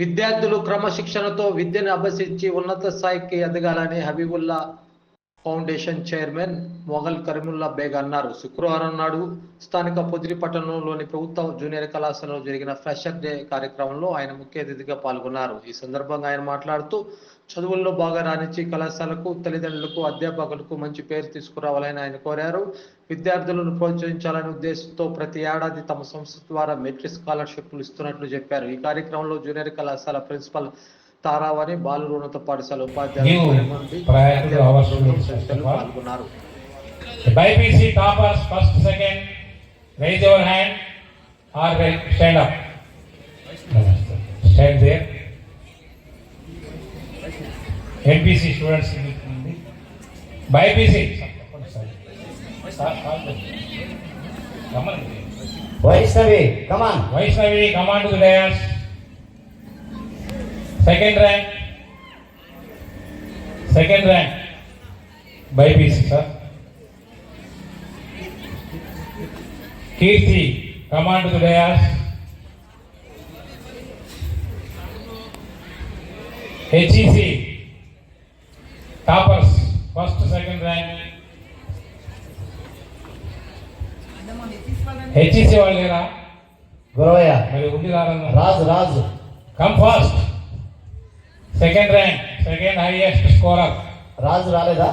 విద్యార్థులు క్రమశిక్షణతో విద్యను అభ్యసించి ఉన్నత స్థాయికి ఎదగాలని హబీబుల్లా ఫౌండేషన్ చైర్మన్ మొఘల్ కరీముల్లా బేగ్ అన్నారు. శుక్రవారం నాడు స్థానిక పొదిలి పట్టణంలోని ప్రభుత్వ జూనియర్ కళాశాలలో జరిగిన ఫ్రెషర్ డే కార్యక్రమంలో ఆయన ముఖ్య అతిథిగా పాల్గొన్నారు. ఈ సందర్భంగా ఆయన మాట్లాడుతూ చదువుల్లో బాగా రాణించి కళాశాలకు తల్లిదండ్రులకు అధ్యాపకులకు మంచి పేరు తీసుకురావాలని ఆయన కోరారు. విద్యార్థులను ప్రోత్సహించాలనే ఉద్దేశంతో ప్రతి ఏడాది తమ సంస్థ ద్వారా మెట్రిక్ స్కాలర్షిప్లు ఇస్తున్నట్లు చెప్పారు. ఈ కార్యక్రమంలో జూనియర్ కళాశాల ప్రిన్సిపల్ తారావని బాలురోన్నత పాఠశాల ఉపాధ్యాయులు Give పది మంది prior to అధ్యాపక our బృందం students, తదితరులు first of all. పాల్గొన్నారు The BIPC toppers, first, second, raise your hand or Second rank. BIPC, sir. Kirti, come on to the dais. HEC, toppers, first, second rank. HEC వాళ్ళు లేరా గురవయ్య మరి ఉండి రారన్న Raju Raju come first second rank second highest scorer Raju రాలేదా?